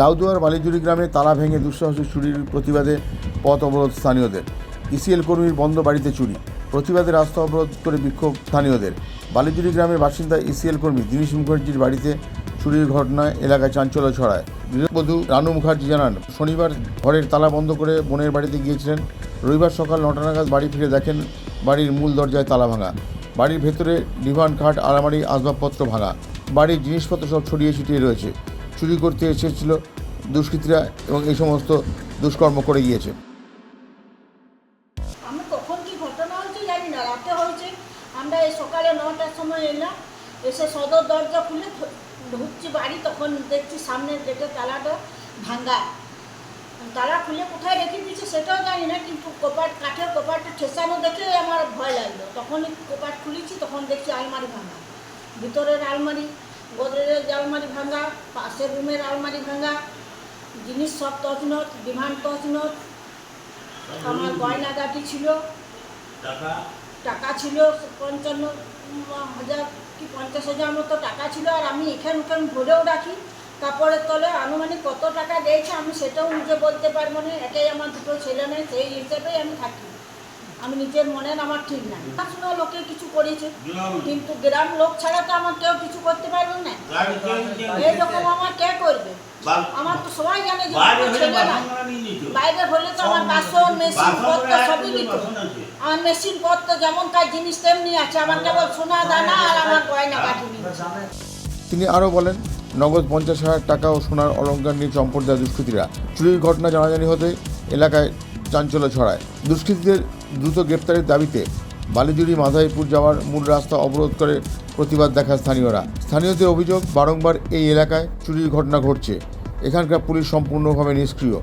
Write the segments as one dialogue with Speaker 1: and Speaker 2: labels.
Speaker 1: লাউদুয়ার বালিজুরি গ্রামে তালা ভেঙে দুঃসাহসিক চুরির প্রতিবাদে পথ অবরোধ স্থানীয়দের। ইসিএল কর্মীর বন্ধ বাড়িতে চুরি। প্রতিবাদে রাস্তা অবরোধ করে বিক্ষোভ স্থানীয়দের। বালিজুরি গ্রামের বাসিন্দা ইসিএল কর্মী দীনেশ মুখার্জির বাড়িতে চুরির ঘটনায় এলাকায় চাঞ্চল্য ছড়ায়। গৃহবধূ রানু মুখার্জি জানান, শনিবার ঘরের তালা বন্ধ করে বোনের বাড়িতে গিয়েছিলেন। রবিবার সকাল নটা নাগাদ বাড়ি ফিরে দেখেন বাড়ির মূল দরজায় তালা ভাঙা। বাড়ির ভেতরে ডিভান খাট আলমারি, আসবাবপত্র ভাঙা। বাড়ির জিনিসপত্র সব ছড়িয়ে ছিটিয়ে রয়েছে। চুরি করতে এসেছিল দুষ্কৃতীরা এবং এই সমস্ত দুষ্কর্ম করে গিয়েছে।
Speaker 2: আমরা এই সকালে নটার সময় এলাম, এসে সদর দরজা খুলে ঢুকছি বাড়ি, তখন দেখছি সামনের গেটের তালাটা ভাঙ্গা তালা খুলে কোথায় রেখে দিয়েছে সেটাও জানি না, কিন্তু কপাট ঠেসানো দেখে আমার ভয় লাগল। তখনই কপাট খুলেছি তখন দেখছি আলমারি ভাঙা। ভিতরের আলমারি গোদরেজের আলমারি ভাঙা পাশের রুমের আলমারি ভাঙা জিনিস সব তছনত ডিমান্ড তছনত আমার গয়নাগাটি ছিল। টাকা? ছিল পঞ্চান্ন হাজার কি পঞ্চাশ হাজার মতো টাকা ছিল আর আমি এখান ওখান ভরেও রাখি। তারপরে তলে আনুমানিক কত টাকা দিয়েছে আমি সেটাও নিজে বলতে পারব না এটাই আমার দুটো ছেলে নেই সেই হিসেবেই আমি থাকি। আমি নিজের মনের আমার ঠিক নাই। শোনা লোকে কিছু করেছে কিন্তু গ্রাম লোক ছাড়া তো আমার কেউ কিছু করতে পারবে না। এইরকম আমার কে করবে? আমার তো সবাই জানে যে ছেলে বাইরে হলে তো আমার বাসন মেশিন পত্র সবই দিত আমার মেশিন পত্র যেমন কার জিনিস তেমনি আছে। আমার কেবল সোনা দানা আর আমার গয়না কাটি
Speaker 1: তিনি আরও বলেন নগদ পঞ্চাশ হাজার টাকা ও সোনার অলঙ্কার নিয়ে চম্পট দেয় দুষ্কৃতীরা। চুরির ঘটনা জানাজানি হতে এলাকায় চাঞ্চল্য ছড়ায়। দুষ্কৃতীদের দ্রুত গ্রেপ্তারের দাবিতে বালিজুড়ি মাধাইপুর যাওয়ার মূল রাস্তা অবরোধ করে প্রতিবাদ দেখায় স্থানীয়রা। স্থানীয়দের অভিযোগ, বারংবার এই এলাকায় চুরির ঘটনা ঘটছে। এখানকার পুলিশ সম্পূর্ণভাবে নিষ্ক্রিয়।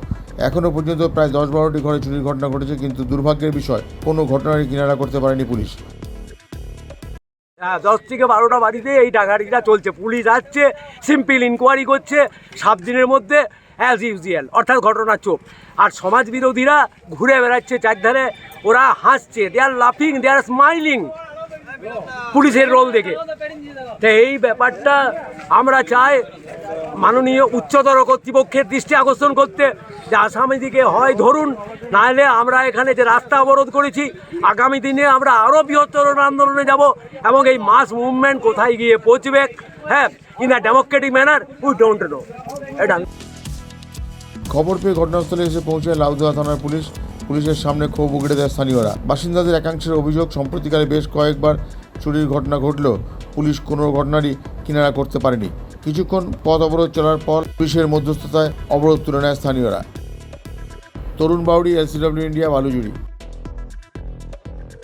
Speaker 1: এখনও পর্যন্ত প্রায় দশ বারোটি ঘরে চুরির ঘটনা ঘটেছে, কিন্তু দুর্ভাগ্যের বিষয়, কোনো ঘটনারই কিনারা করতে পারেনি পুলিশ।
Speaker 3: হ্যাঁ দশ থেকে বারোটা বাড়িতে এই ডাকাতিটা চলছে। পুলিশ আসছে, সিম্পল ইনকোয়ারি করছে। সাত দিনের মধ্যে অ্যাজ ইউজুয়াল অর্থাৎ ঘটনা চোপ। আর সমাজ বিরোধীরা ঘুরে বেড়াচ্ছে চারধারে। ওরা হাসছে দে আর লাফিং দে আর স্মাইলিং পুলিশের রোল দেখে। তো এই ব্যাপারটা আমরা চাই মাননীয় উচ্চতর কর্তৃপক্ষের দৃষ্টি আকর্ষণ করতে, যে আসামিদিকে হয় ধরুন, নাহলে আমরা এখানে যে রাস্তা অবরোধ করেছি, আগামী দিনে আমরা আরও বৃহত্তর আন্দোলনে যাব, এবং এই মাস মুভমেন্ট কোথায় গিয়ে পৌঁছবে হ্যাঁ in a democratic manner we don't know এটা
Speaker 1: খবর পেয়ে ঘটনাস্থলে এসে পৌঁছায় লাউদুয়া থানার পুলিশ। পুলিশের সামনে ক্ষোভ উগড়ে দেয় স্থানীয়রা। বাসিন্দাদের একাংশের অভিযোগ, সম্প্রতিকালে বেশ কয়েকবার চুরির ঘটনা ঘটলেও পুলিশ কোনো ঘটনারই কিনারা করতে পারেনি। কিছুক্ষণ পথ অবরোধ চলার পর পুলিশের মধ্যস্থতায় অবরোধ তুলে নেয় স্থানীয়রা। Tarun Bauri LCW India Balujuri